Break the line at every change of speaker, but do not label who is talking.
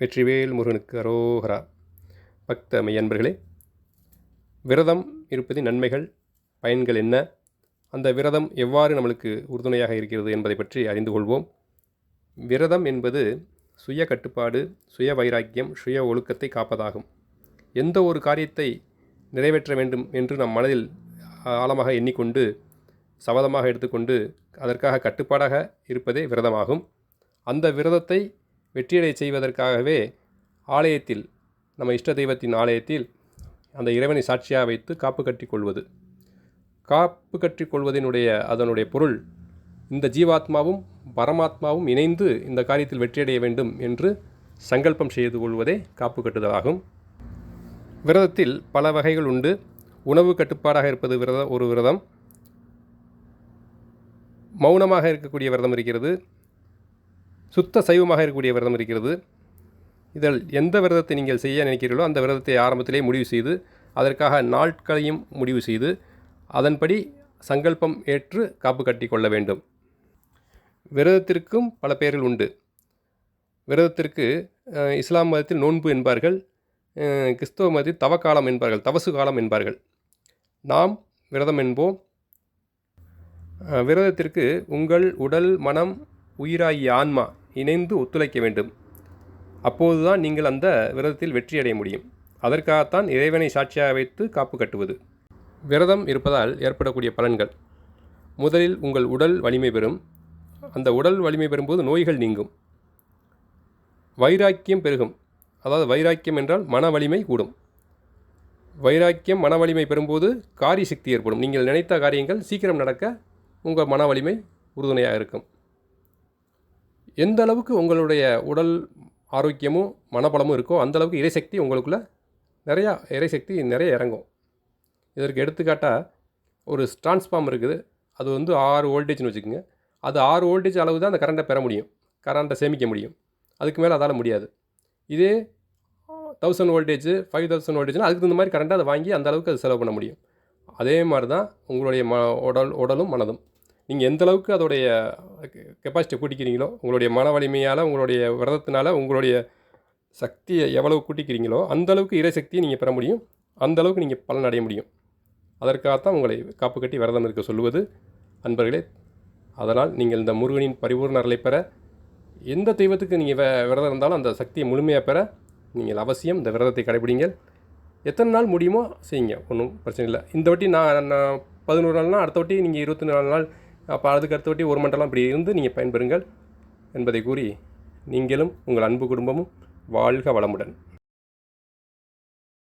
வெற்றிவேல் முருகனுக்கு அரோகரா. பக்த மையன்பர்களே விரதம் இருப்பதின் நன்மைகள் பயன்கள் என்ன? அந்த விரதம் எவ்வாறு நம்மளுக்கு உறுதுணையாக இருக்கிறது என்பதை பற்றி அறிந்து கொள்வோம். விரதம் என்பது சுய கட்டுப்பாடு சுய வைராக்கியம் சுய ஒழுக்கத்தை காப்பதாகும். எந்த ஒரு காரியத்தை நிறைவேற்ற வேண்டும் என்று நம் மனதில் ஆழமாக எண்ணிக்கொண்டு சபதமாக எடுத்துக்கொண்டு அதற்காக கட்டுப்பாடாக இருப்பதே விரதமாகும். அந்த விரதத்தை வெற்றியடை செய்வதற்காகவே ஆலயத்தில் நம்ம இஷ்ட தெய்வத்தின் ஆலயத்தில் அந்த இறைவனை சாட்சியாக வைத்து காப்பு கட்டி கொள்வது காப்பு கட்டி கொள்வதனுடைய அதனுடைய பொருள் இந்த ஜீவாத்மாவும் பரமாத்மாவும் இணைந்து இந்த காரியத்தில் வெற்றியடைய வேண்டும் என்று சங்கல்பம் செய்து கொள்வதே காப்பு கட்டுதலாகும். விரதத்தில் பல வகைகள் உண்டு. உணவு கட்டுப்பாடாக இருப்பது விரத ஒரு விரதம். மௌனமாக இருக்கக்கூடிய விரதம் இருக்கிறது. சுத்த சைவமாக இருக்கக்கூடிய விரதம் இருக்கிறது. இதில் எந்த விரதத்தை நீங்கள் செய்ய நினைக்கிறீர்களோ அந்த விரதத்தை ஆரம்பத்திலே முடிவு செய்து அதற்காக நாட்களையும் முடிவு செய்து அதன்படி சங்கல்பம் ஏற்று காப்பு கட்டி கொள்ள வேண்டும். விரதத்திற்கும் பல பெயர்கள் உண்டு. விரதத்திற்கு இஸ்லாம் மதத்தில் நோன்பு என்பார்கள் கிறிஸ்தவ மதத்தில் தவக்காலம் என்பார்கள் தவசு காலம் என்பார்கள். நாம் விரதம் என்போம். விரதத்திற்கு உங்கள் உடல் மனம் உயிராகிய ஆன்மா இணைந்து ஒத்துழைக்க வேண்டும். அப்போதுதான் நீங்கள் அந்த விரதத்தில் வெற்றியடைய முடியும். அதற்காகத்தான் இறைவனை சாட்சியாக வைத்து காப்பு கட்டுவது. விரதம் இருப்பதால் ஏற்படக்கூடிய பலன்கள். முதலில் உங்கள் உடல் வலிமை பெறும். அந்த உடல் வலிமை பெறும்போது நோய்கள் நீங்கும். வைராக்கியம் பெருகும். அதாவது வைராக்கியம் என்றால் மன வலிமை கூடும். வைராக்கியம் மன வலிமை பெறும்போது காரிய சக்தி ஏற்படும். நீங்கள் நினைத்த காரியங்கள் சீக்கிரம் நடக்க உங்கள் மன வலிமை உறுதுணையாக இருக்கும். எந்த அளவுக்கு உங்களுடைய உடல் ஆரோக்கியமும் மனபலமும் இருக்கோ அந்த அளவுக்கு இறைசக்தி உங்களுக்குள்ளே நிறையா இறைசக்தி நிறைய இறங்கும். இதற்கு எடுத்துக்காட்டால் ஒரு டிரான்ஸ்ஃபார்ம் இருக்குது. அது வந்து ஆறு வோல்டேஜ்னு வச்சுக்கோங்க. அது ஆறு வோல்டேஜ் அளவு தான் அந்த கரண்ட்டை பெற முடியும். கரண்ட்டை சேமிக்க முடியும். அதுக்கு மேலே அதால் முடியாது. இதே தௌசண்ட் வோல்டேஜ் ஃபைவ் தௌசண்ட் வோல்டேஜ்னால் அதுக்கு தகுந்த மாதிரி கரண்ட்டை அதை வாங்கி அந்த அளவுக்கு அது செலவு பண்ண முடியும். அதே மாதிரி தான் உங்களுடைய ம உடல் உடலும் மனதும். நீங்கள் எந்த அளவுக்கு அதோடைய கெப்பாசிட்டியை கூட்டிக்கிறீங்களோ உங்களுடைய மன வலிமையால் உங்களுடைய விரதத்தினால உங்களுடைய சக்தியை எவ்வளவு கூட்டிக்கிறீங்களோ அந்தளவுக்கு இறை சக்தியை நீங்கள் பெற முடியும். அந்த அளவுக்கு நீங்கள் பலன் அடைய முடியும். அதற்காகத்தான் உங்களை காப்பு கட்டி விரதம் இருக்க சொல்லுவது. அன்பர்களே அதனால் நீங்கள் இந்த முருகனின் பரிபூர்ண அருளை பெற எந்த தெய்வத்துக்கு நீங்கள் விரதம் இருந்தாலும் அந்த சக்தியை முழுமையாக பெற நீங்கள் அவசியம் இந்த விரதத்தை கடைபிடிங்கள். எத்தனை நாள் முடியுமோ செய்யுங்க ஒன்றும் பிரச்சனை இல்லை. இந்த வாட்டி நான் நான் பதினோரு நாள்னால் அடுத்த வாட்டி நீங்கள் இருபத்தி நாலு நாள் அப்போ அதுக்கு அடுத்த வாட்டி ஒரு மண்டலம் இப்படி இருந்து நீங்கள் பயன்பெறுங்கள் என்பதை கூறி நீங்களும் உங்கள் அன்பு குடும்பமும் வாழ்க வளமுடன்.